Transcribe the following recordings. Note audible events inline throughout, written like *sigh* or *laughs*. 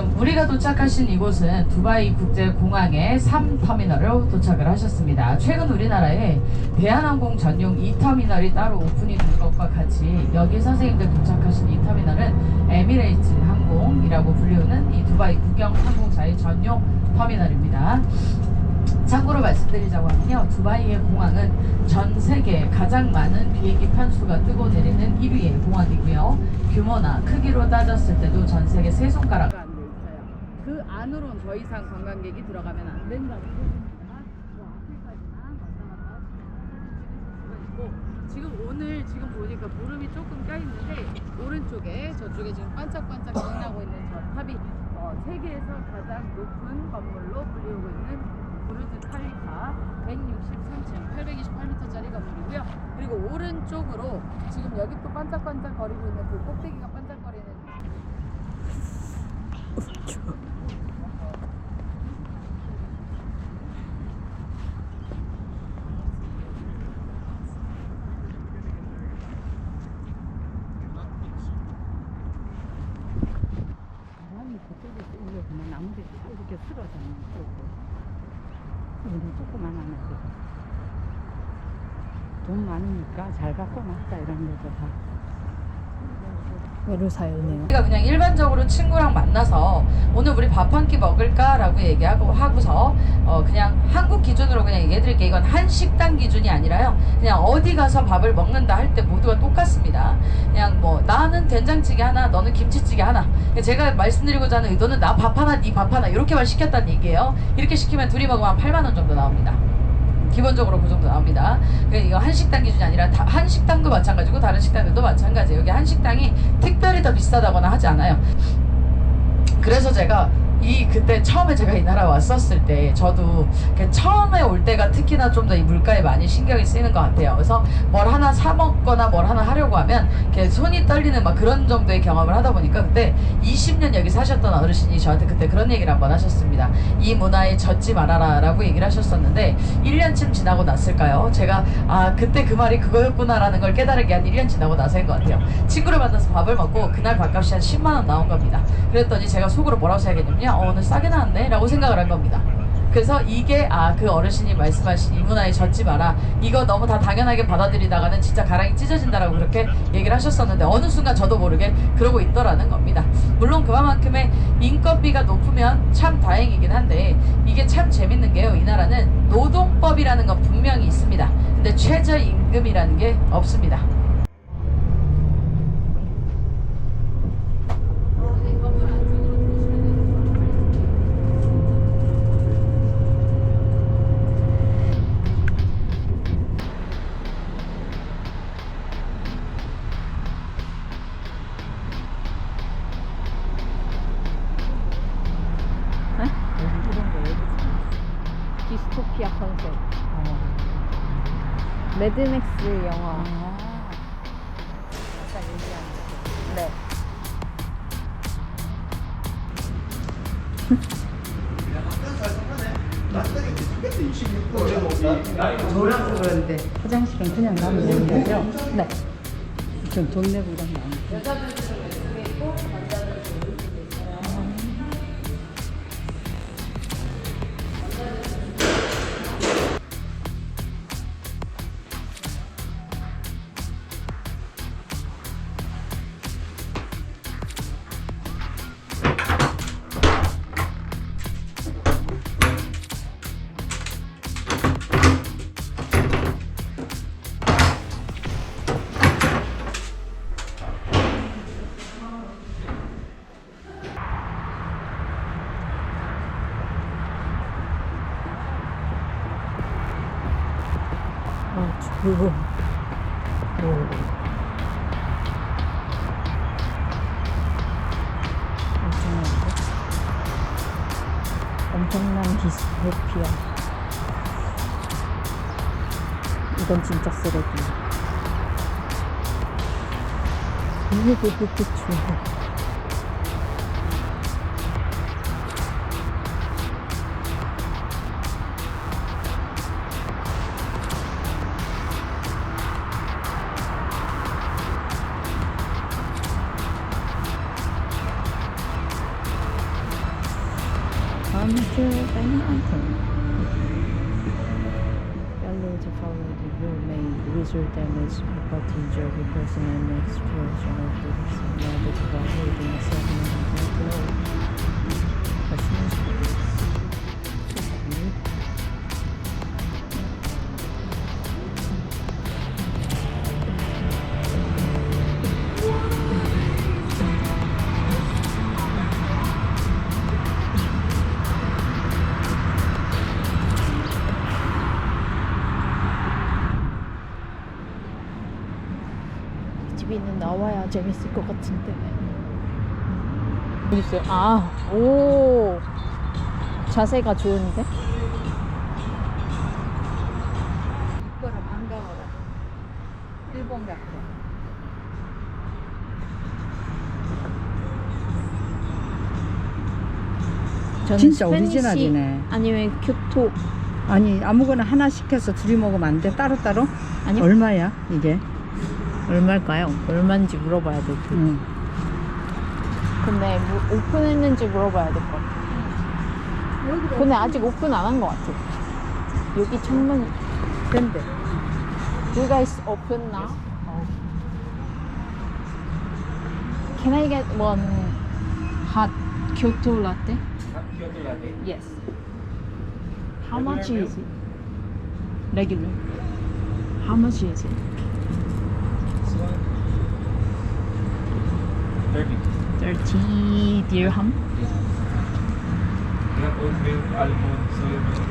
지금 우리가 도착하신 이곳은 두바이 국제공항의 3터미널로 도착을 하셨습니다. 최근 우리나라에 대한항공 전용 2터미널이 따로 오픈이 된 것과 같이 여기 선생님들 도착하신 이 터미널은 에미레이트 항공이라고 불리우는 이 두바이 국영 항공사의 전용 터미널입니다. 참고로 말씀드리자고 하면요. 두바이의 공항은 전 세계 가장 많은 비행기 편수가 뜨고 내리는 1위의 공항이고요. 규모나 크기로 따졌을 때도 전 세계 세 손가락. 그 안으로는 더 이상 관광객이 들어가면 안 된다는 것입니다. 뭐 앞에까지만 왔다 갔다 찍으실 수가 있고 지금 오늘 지금 보니까 구름이 조금 껴 있는데 오른쪽에 저쪽에 지금 반짝반짝 빛나고 있는 저 탑이 어, 세계에서 가장 높은 건물로 불리우고 있는 부르즈 칼리파 163층 828m짜리 건물이고요. 그리고 오른쪽으로 지금 여기 또 반짝반짝 거리고 있는 그 꼭대기가 반짝거리는 바람이 그쪽에 오려 그만 나무들이 다 이렇게 쓰러졌는 쪽으로 우리 조그만 하면서 돈 갖고 놨다 이런 데서 다를 사연이네요. 우리가 그냥 일반적으로 친구랑 만나서 오늘 우리 밥 한 끼 먹을까라고 얘기하고 하고서 어 그냥 한국 기준으로 그냥 얘기해드릴게요. 이건 한 식당 기준이 아니라요. 그냥 어디 가서 밥을 먹는다 할 때 모두가 똑같습니다. 그냥 뭐 나는 된장찌개 하나, 너는 김치찌개 하나. 제가 말씀드리고자 하는 의도는 나 밥 하나, 네 밥 하나 이렇게만 시켰다는 얘기예요. 이렇게 시키면 둘이 먹으면 한 8만 원 정도 나옵니다. 기본적으로 그 정도 나옵니다. 이거 한 식당 기준이 아니라 다, 한 식당도 마찬가지고 다른 식당들도 마찬가지예요. 여기 한 식당이 특별히 더 비싸다거나 하지 않아요. 그래서 제가 이 그때 처음에 제가 이 나라 왔었을 때 저도 그 처음에 올 때가 특히나 좀 더 이 물가에 많이 신경이 쓰이는 것 같아요. 그래서 뭘 하나 사 먹거나 뭘 하나 하려고 하면 이렇게 손이 떨리는 막 그런 정도의 경험을 하다 보니까 그때 20년 여기 사셨던 어르신이 저한테 그때 그런 얘기를 한번 하셨습니다. 이 문화에 젖지 말아라라고 얘기를 하셨었는데 1년쯤 지나고 났을까요? 제가 아 그때 그 말이 그거였구나라는 걸 깨달은 게 한 1년 지나고 나서인 것 같아요. 친구를 만나서 밥을 먹고 그날 밥값이 한 10만 원 나온 겁니다. 그랬더니 제가 속으로 뭐라고 생각했냐면요. 어, 오늘 싸게 나왔네? 라고 생각을 한 겁니다. 그래서 이게 아 그 어르신이 말씀하신 이 문화에 젖지 마라. 이거 너무 다 당연하게 받아들이다가는 진짜 가랑이 찢어진다라고 그렇게 얘기를 하셨었는데 어느 순간 저도 모르게 그러고 있더라는 겁니다. 물론 그만큼의 인건비가 높으면 참 다행이긴 한데 이게 참 재밌는 게요. 이 나라는 노동법이라는 건 분명히 있습니다. 근데 최저임금이라는 게 없습니다 화장실은 그냥 가면 되는 거죠? 네. 내고 이런 거 아니에 엄청난 디스토피아. 이건 진짜 쓰레기. 이게 그렇게 추워. or damage without injury the person and the explosion of the body, holding a segment of the 재밌을 것 같은데. 여기 있어요. 아, 오. 자세가 좋은데? 이거랑 반가워라. 일본 같아. 저는 진짜 스페니시 오리지널이네. 아니면 교토 아니 아무거나 하나 시켜서 둘이 먹으면 안 돼? 따로따로? 아니요. 얼마야 이게? 얼마일까요? 얼마인지 물어봐야 될 듯. 응. 근데 뭐 오픈했는지 물어봐야 될 것 같아. 근데 아직 오픈 안 한 것 같아. 여기 천만. 된대. You guys open now? Can I get one hot Kyoto latte? Kyoto latte. Yes. How much is it? Regular. How much is it? 30. 30 dirham? Yeah. Yeah, oatmeal, almond, soybean,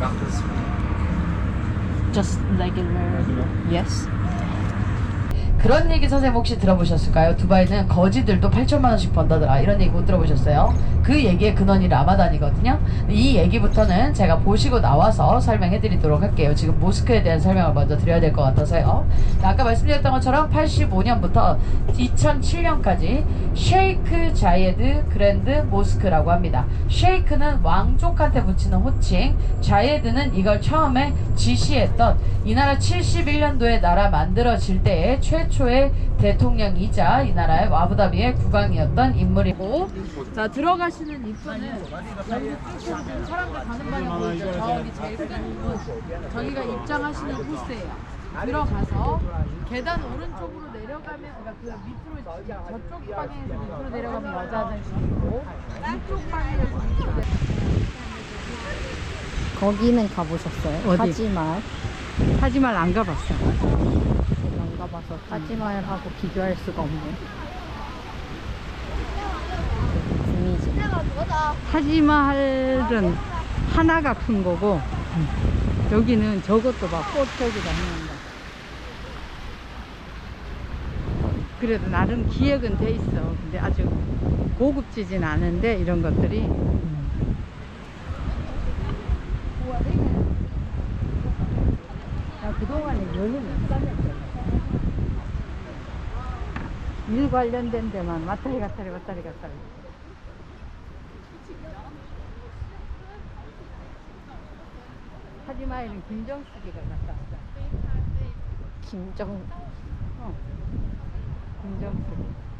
lactose free. Just regular, regular. yes. 그런 얘기 선생님 혹시 들어보셨을까요? 두바이는 거지들도 8천만 원씩 번다더라 이런 얘기 못 들어보셨어요? 그 얘기의 근원이 라마단이거든요. 이 얘기부터는 제가 보시고 나와서 설명해 드리도록 할게요. 지금 모스크에 대한 설명을 먼저 드려야 될 것 같아서요. 아까 말씀드렸던 것처럼 85년부터 2007년까지 쉐이크 자예드 그랜드 모스크라고 합니다. 쉐이크는 왕족한테 붙이는 호칭, 자예드는 이걸 처음에 지시했던 이 나라 71년도에 나라 만들어질 때의 최초의 대통령이자 이 나라의 아부다비의 국왕이었던 인물이고 자 들어가 시는 입구는 여기 쭉 사람들 가는 방향 보이죠? 저기 제일 큰 문. 저기가 입장하시는 코스예요. 들어가서 계단 오른쪽으로 내려가면 그러니까 그 밑으로 저쪽 방향에서 밑으로 내려가면 여자들 있고 이쪽 방향에서 밑으로 내려 거기는 가보셨어요? 어디? 타지말. 하지만 안 가봤어. 안 가봐서 타지말하고 비교할 수가 없네. 분이지. 타지마 할은 하나가 큰 거고 여기는 저것도 봐. 꽃 저기다 있는 거. 그래도 나름 기획은 돼 있어. 근데 아주 고급지진 않은데 이런 것들이 나 그동안에 연을 못 다녔잖아. 일 관련된 데만 왔다리 갔다리 왔다리 갔다리. 하지마에는 김정숙이가 갔다 왔다. 김정. 어. 김정숙.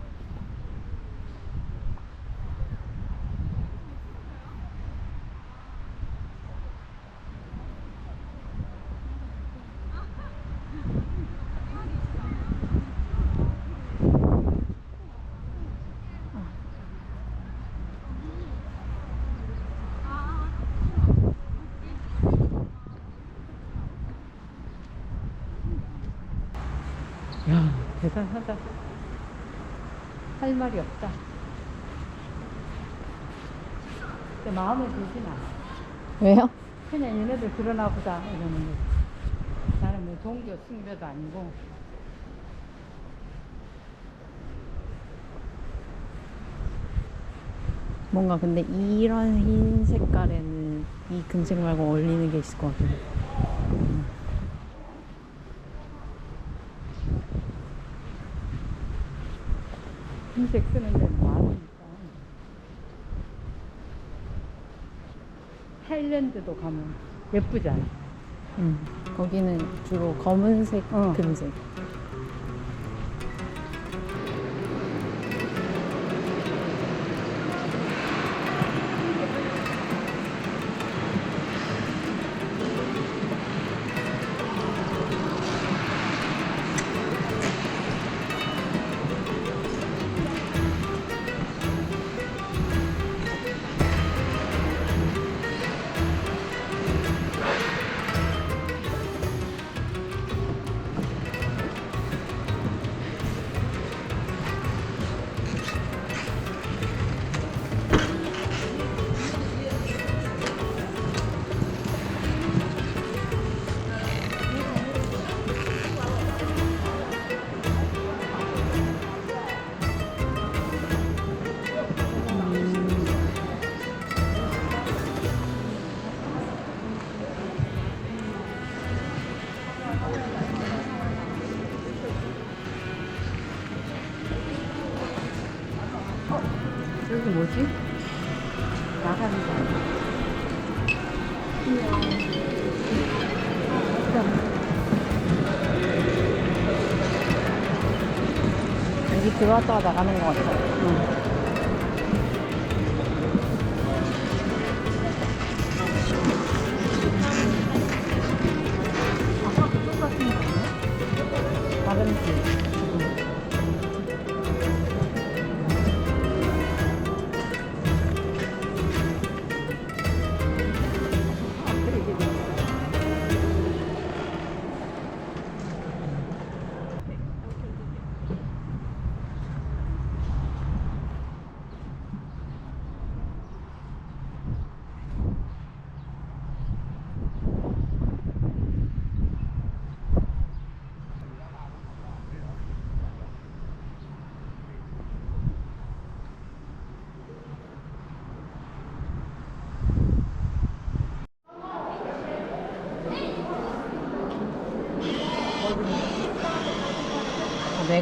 야, 대단하다. 할 말이 없다. 근데 마음에 들진 않아. 왜요? 그냥 얘네들 그러나 보다 이러는 거지. 나는 뭐 종교 숭배도 아니고. 뭔가 근데 이런 흰 색깔에는 이 금색 말고 어울리는 게 있을 것 같아요. 흰색 쓰는 데는 많으니까. 타일랜드도 가면 예쁘잖아. 음. 거기는 주로 검은색, 어. 금색. 여기 뭐지? 나가는 거 아니야? 여기 들어왔다가 나가는 거 같아. 응.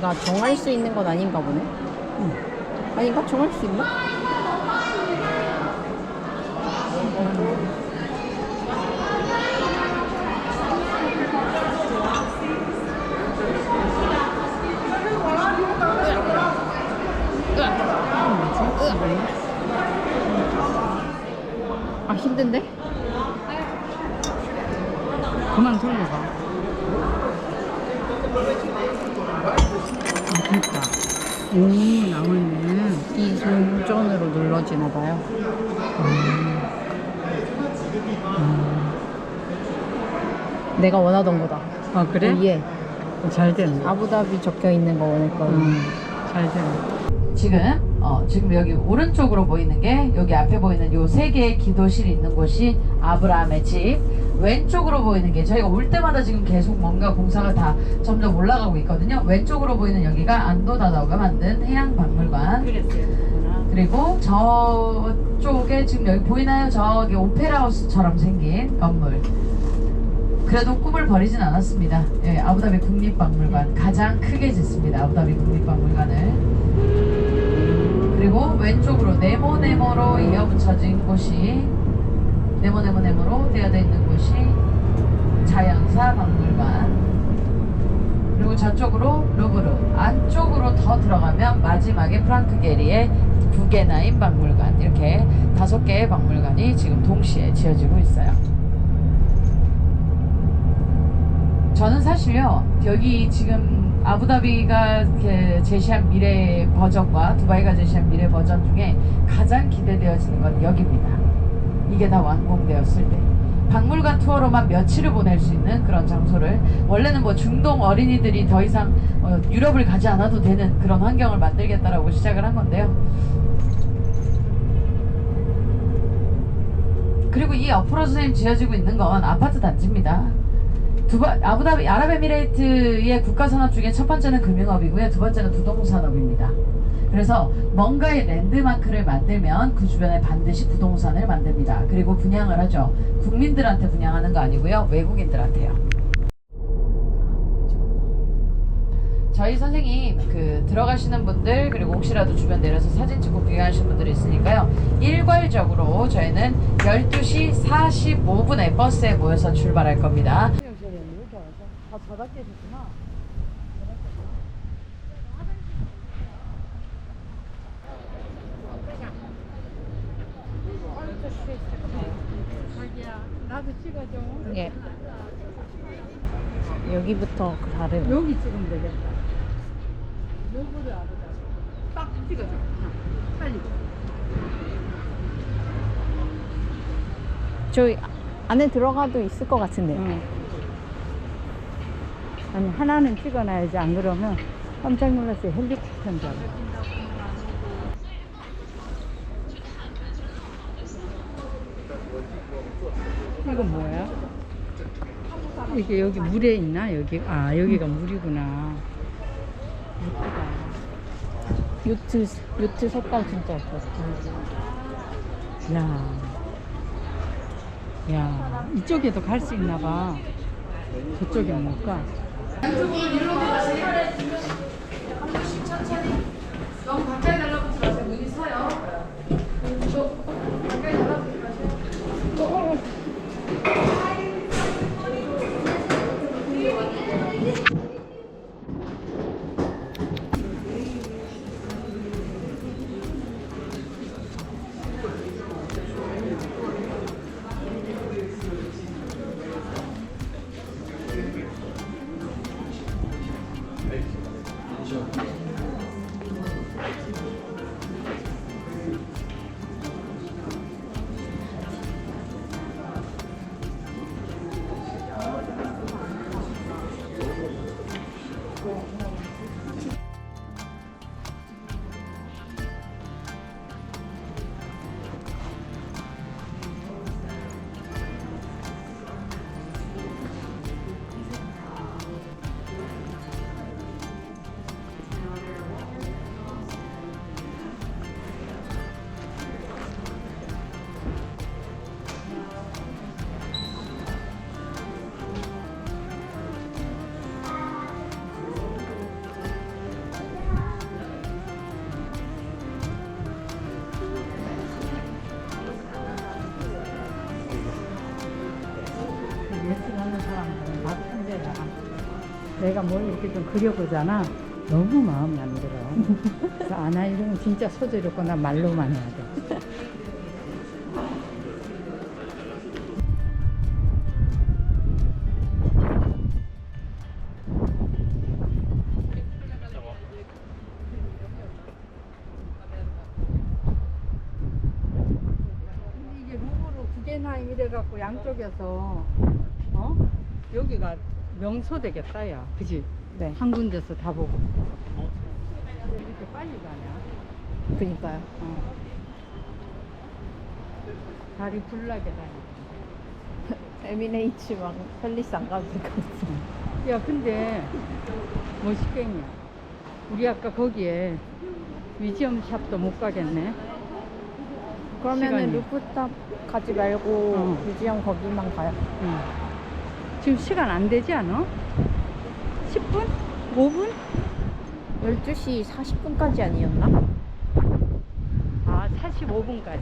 내가 정할 수 있는 건 아닌가 보네. 아닌가? 정할 수 있나? 아 힘든데? 그만 돌려봐. 아, 됐다. 오, 나오네. 이 동전으로 눌러지나 봐요. 내가 원하던 거다. 아, 그래? 위에 잘 됐네. 아부다비 적혀 있는 거 원했거든. 음, 잘 됐네. 지금 어, 지금 여기 오른쪽으로 보이는 게 여기 앞에 보이는 요 세 개의 기도실이 있는 곳이 아브라함의 집. 왼쪽으로 보이는 게 저희가 올 때마다 지금 계속 뭔가 공사가 다 점점 올라가고 있거든요. 왼쪽으로 보이는 여기가 안도 다다가 만든 해양 박물관. 그랬어요. 그리고 저쪽에 지금 여기 보이나요? 저기 오페라 하우스처럼 생긴 건물. 그래도 꿈을 버리진 않았습니다. 예, 아부다비 국립박물관 가장 크게 짓습니다. 아부다비 국립박물관을. 그리고 왼쪽으로 네모네모로 이어붙여진 곳이 네모네모네모로 되어져 있는 곳이 자연사 박물관. 그리고 저쪽으로 루브르 안쪽으로 더 들어가면 마지막에 프랑크 게리의 구게나인 박물관 이렇게 다섯 개의 박물관이 지금 동시에 지어지고 있어요. 저는 사실요 여기 지금 아부다비가 제시한 미래 버전과 두바이가 제시한 미래 버전 중에 가장 기대되어지는 건 여기입니다. 이게 다 완공되었을 때. 박물관 투어로만 며칠을 보낼 수 있는 그런 장소를 원래는 뭐 중동 어린이들이 더 이상 어, 유럽을 가지 않아도 되는 그런 환경을 만들겠다라고 시작을 한 건데요. 그리고 이 옆으로 선생님 지어지고 있는 건 아파트 단지입니다. 두바, 아부다비 아랍에미레이트의 국가 산업 중에 첫 번째는 금융업이고요. 두 번째는 부동산업입니다. 그래서 뭔가의 랜드마크를 만들면 그 주변에 반드시 부동산을 만듭니다. 그리고 분양을 하죠. 국민들한테 분양하는 거 아니고요. 외국인들한테요. 저희 선생님 그 들어가시는 분들 그리고 혹시라도 주변 내려서 사진 찍고 구경하시는 분들이 있으니까요. 일괄적으로 저희는 12시 45분에 버스에 모여서 출발할 겁니다. 다 나도 찍어줘. 예. 여기부터 그 다른. 여기 찍으면 되겠다. 요거를 알아다. 딱 찍어줘. 빨리. 저희 안에 들어가도 있을 것 같은데. 응. 아니 하나는 찍어놔야지 안 그러면 깜짝 놀랐어요 헬리콥터인 줄 알아. 이건 뭐야? 이게 여기 물에 있나 여기? 아 여기가 물이구나. 요트 요트 색깔 진짜 예뻤어. 야, 야 이쪽에도 갈 수 있나 봐. 저쪽에 뭘까? 너무 가까이 달라붙지 마세요. 문이 서요. 또 가까이 내가 뭘 이렇게 좀 그려보잖아. 너무 마음에 안 들어. 그래서 아, 나 이런 거 진짜 소질 없고 난 말로만 해야 돼. 근데 이게 루브르 구겐하임 이래갖고 양쪽에서 명소 되겠다 야 그지 네. 한 군데서 다 보고 근데 이렇게 빨리 가냐 그니까요. 어. 다리 불나게 다니 에미네이츠 막 펠리스 안 가도 될 것 같아요. 야 근데 멋있겠냐 우리 아까 거기에 뮤지엄 샵도 못 가겠네 그러면은 시간이. 루프탑 가지 말고 어. 뮤지엄 거기만 가요. 응. 지금 시간 안 되지 않아? 10분? 5분? 12시 40분까지 아니었나? 아, 45분까지.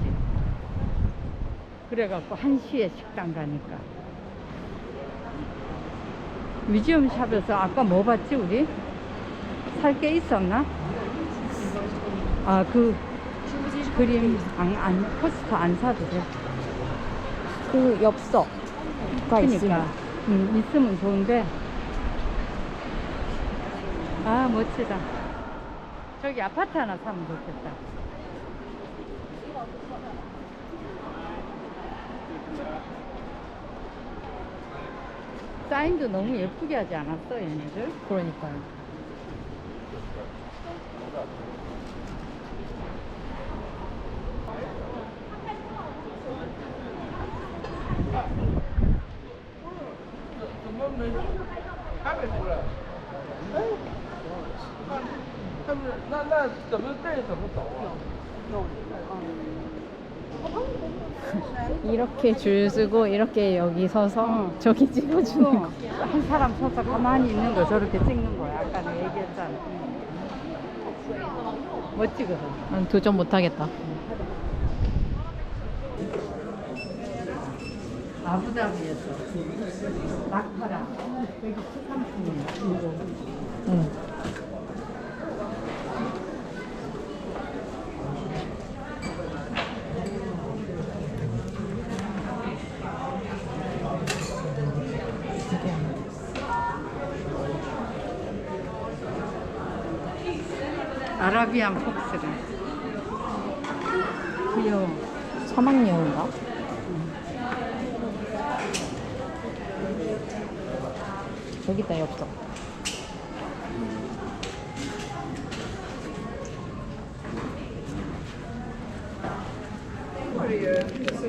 그래갖고 1시에 식당 가니까. 뮤지엄 샵에서 아까 뭐 봤지, 우리? 살 게 있었나? 아, 그 그림, 안, 안, 포스터 안 사도 돼. 그 엽서가 그러니까. 있으면. 음, 있으면 좋은데. 아, 멋지다. 저기 아파트 하나 사면 좋겠다. 사인도 너무 예쁘게 하지 않았어, 얘네들? 그러니까요. 이렇게 줄 서고 이렇게 여기 서서 어. 저기 찍어주는 거. 한 사람 서서 가만히 있는 거 저렇게 찍는 거야. 아까 내가 얘기했잖아. 멋지거든. 난 도전 못하겠다. 아부다비에서 낙타라 여기 수산품이야 응. 아라비안 폭스를 귀여워 사막여인가? 저기 있다 엽서.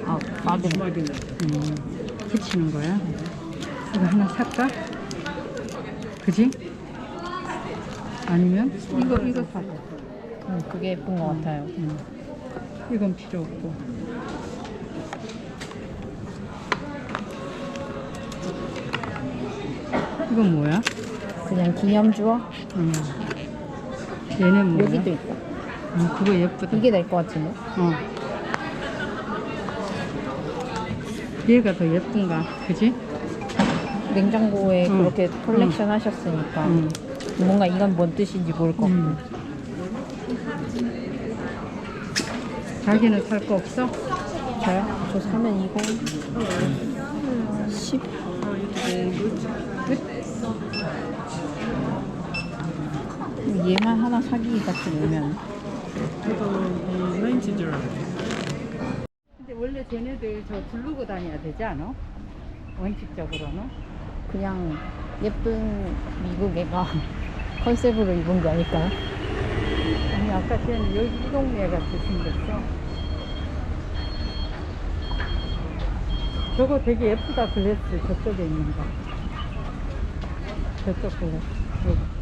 아, 마그네. 음, 붙이는 거야 이거 하나 살까? 그지? 아니면 이거 이거 사자 응, 그게 예쁜 것 같아요. 음. 이건 필요 없고 이건 뭐야? 그냥 기념주어? 음. 얘는 뭐야? 여기도 있다. 음, 그거 예쁘다 이게 될 것 같은데? 어. 얘가 더 예쁜가? 그지? 냉장고에 응. 그렇게 컬렉션 하셨으니까 응. 뭔가 이건 뭔 뜻인지 모를 것 같고. 음. 자기는 살 거 없어? 저요? 저 사면 이거 10? 얘만 하나 사기 같이 놓으면 Total 90 dirham. 근데 원래 쟤네들 저 두르고 다녀야 되지 않아? 원칙적으로는? 그냥 예쁜 미국 애가 컨셉으로 입은 게 아닐까요? 아니 아까 쟤는 여기 이 동네 같이 생겼어 저거 되게 예쁘다 글래스 저쪽에 있는 거 저쪽 글래스.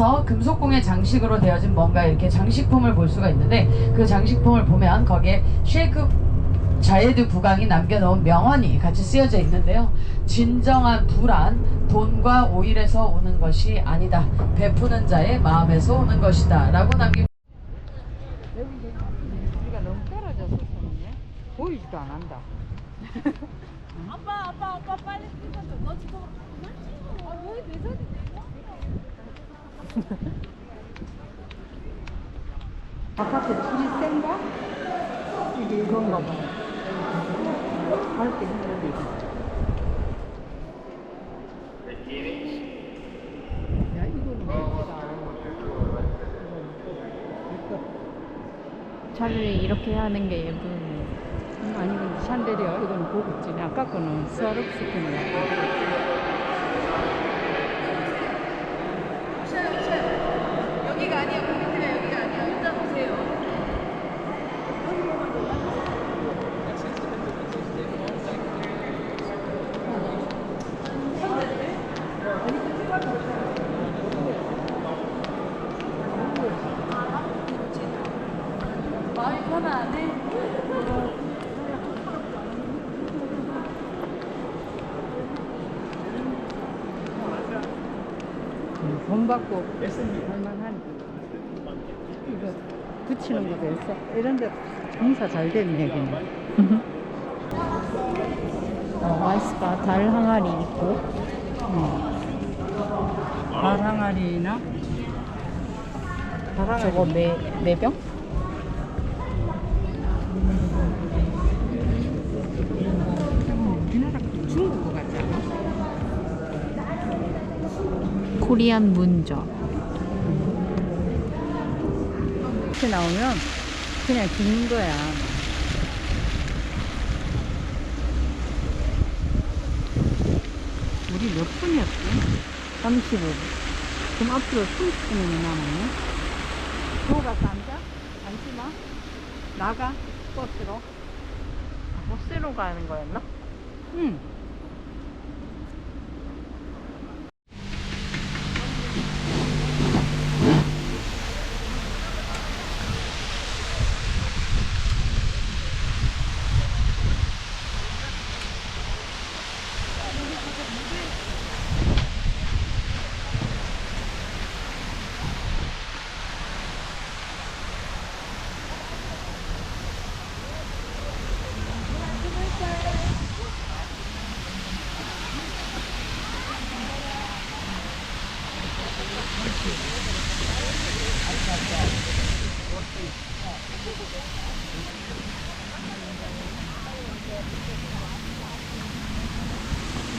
가서 금속공예 장식으로 되어진 뭔가 이렇게 장식품을 볼 수가 있는데 그 장식품을 보면 거기에 쉐이크 자예드 부강이 남겨놓은 명언이 같이 쓰여져 있는데요. 진정한 불안, 돈과 오일에서 오는 것이 아니다. 베푸는 자의 마음에서 오는 것이다. 라고 남긴 우리가 너무 떨어져서 그러네. 보이지도 않는다. *laughs* 아빠 아빠 아빠 빨리 찍어줘 너 지금 찍어 아 여기 내 사진 바깥에 불이 센가? 이게 이건가 봐. 밝게 이거는 예쁘다. 차라리 이렇게 하는 게. 음, 아니, 근데 샨데리아, 이거는 고급지네. 아까 거는 스와rov스키네. 여기가 아니야. 그 밑에가 여기가 아니야. 일단 오세요. 마음이 편안해. 음, 돈 받고 할만한 붙이는 것도 있어. 이런 데 공사 잘 됐네, 여기는. 어, 와이스바 달 항아리 있고 발 항아리나 발 항아리. 저거 매 매병? 거? 코리안 문저. 이렇게 나오면 그냥 죽는 거야. 우리 몇 분이었지? 35분. 그럼 앞으로 30분이 남았네. 너 가서 앉아? 앉지 마. 나가. 버스로. 버스로 가는 거였나? 응.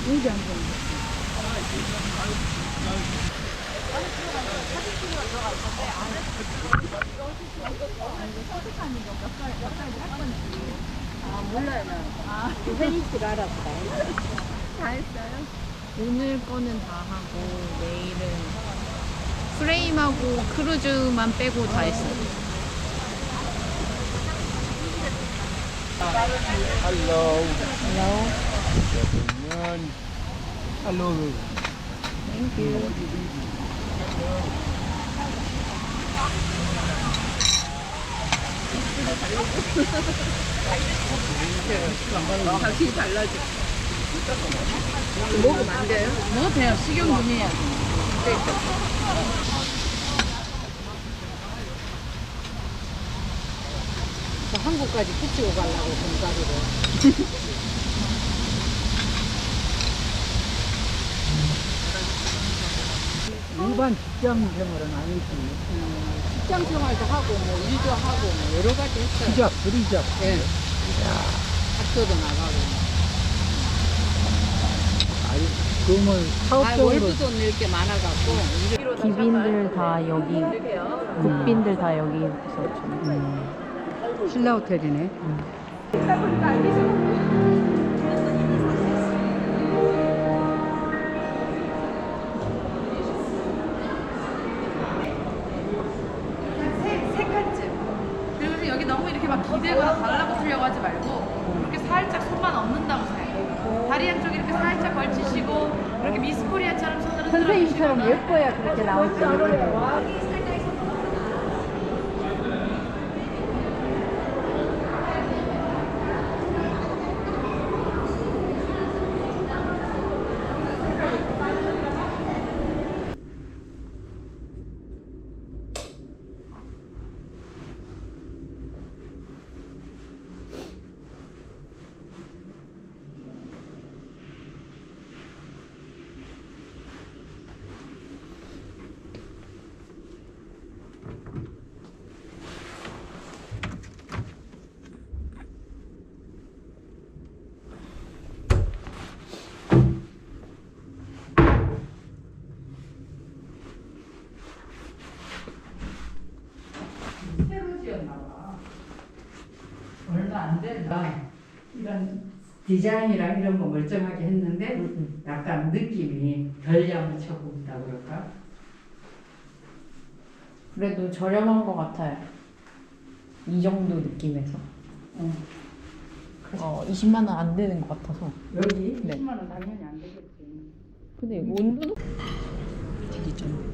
여기 앉아. 오늘 거는 다 하고 내일은 프레임하고 크루즈만 빼고 다 했어요. Hello. Hello. Hello. Thank you. 먹으면 안 돼요? 먹어도 돼요. 식용 중이에요. 저 한국까지 붙이고 가려고 돈가루를. *laughs* 일반 직장 생활은 아니지. 직장 생활도 하고, 뭐, 일도 하고, 뭐, 여러 가지 했어요. 시작, 그리작. 예. 학교도 나가고. 아니, 그러면 아, 월급도 낼게 많아갖고. 기빈들 다 여기, 국빈들 다 여기서 좀. 신라 호텔이네. 이렇게 살짝 걸치시고 이렇게 미스 코리아처럼 손으로 선생님처럼 예뻐야 그렇게 나오지. 새로 지었나 봐. 얼마 안 된다. 이런 디자인이랑 이런 거 멀쩡하게 했는데 약간 느낌이 덜 야무쳐 보인다 그럴까? 그래도 저렴한 것 같아요. 이 정도 느낌에서. 응. 어, 20만 원 안 되는 것 같아서. 여기 네. 10만 원 당연히 안 되겠지. 근데 이거 온도도 되게 좀.